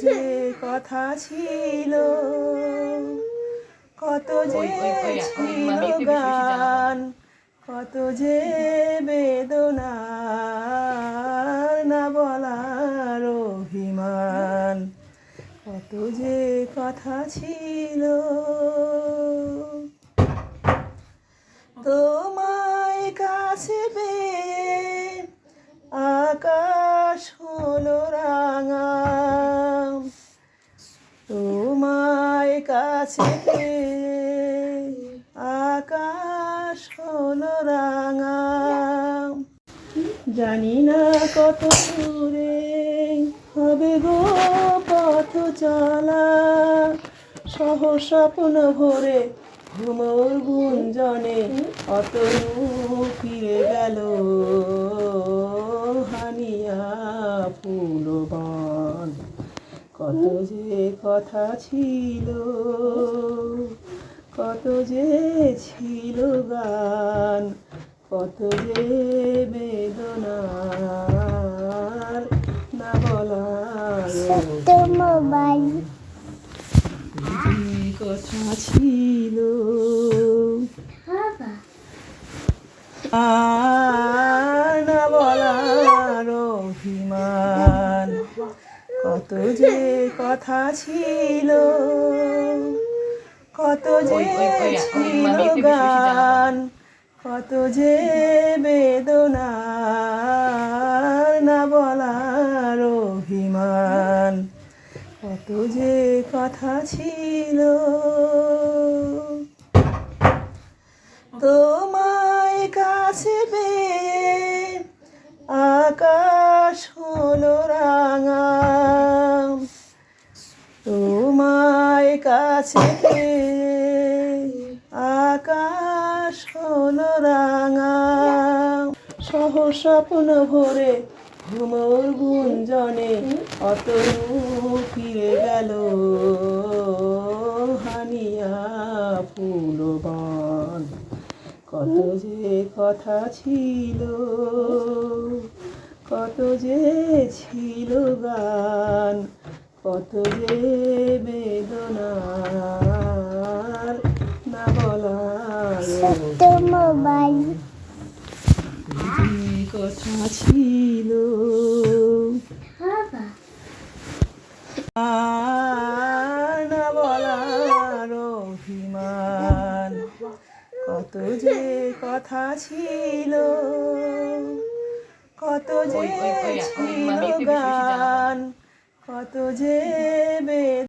যে কথা ছিল কত যে ওই ছিল। গান কত যে বেদনা না বলার অভিমান কত যে কথা ছিল তোমায় কাছে আকাশ হলো রাঙা। জানি না কত দূরে হবে গো পথ চলা। সহ স্বপ্ন ভরে ঘুমোর গুঞ্জনে অত ফিরে গেল। হানিয়া ফুলবান কত যে কথা ছিল কত যে ছিল গান কত যে বেদনার না মোবাইল। কথা ছিল। আর না বলার অভিমান। কত যে কথা ছিল কত যে ছিল। গান কত যে বেদনা না বলার অভিমান কত যে কথা ছিল তোমায় কাছে পেয়ে আকাশ কাছে আকাশ হলো রাঙা। সহ স্বপ্ন ভরে ঘুমোর গুঞ্জনে অত ফিরে গেল। হানিয়া ফুলবান কত যে কথা ছিল, কত যে ছিল গান, কত যে বলার মোবাইল কথা ছিল কত যে কথা ছিল কত যে ছিল। গান কত যে বেদ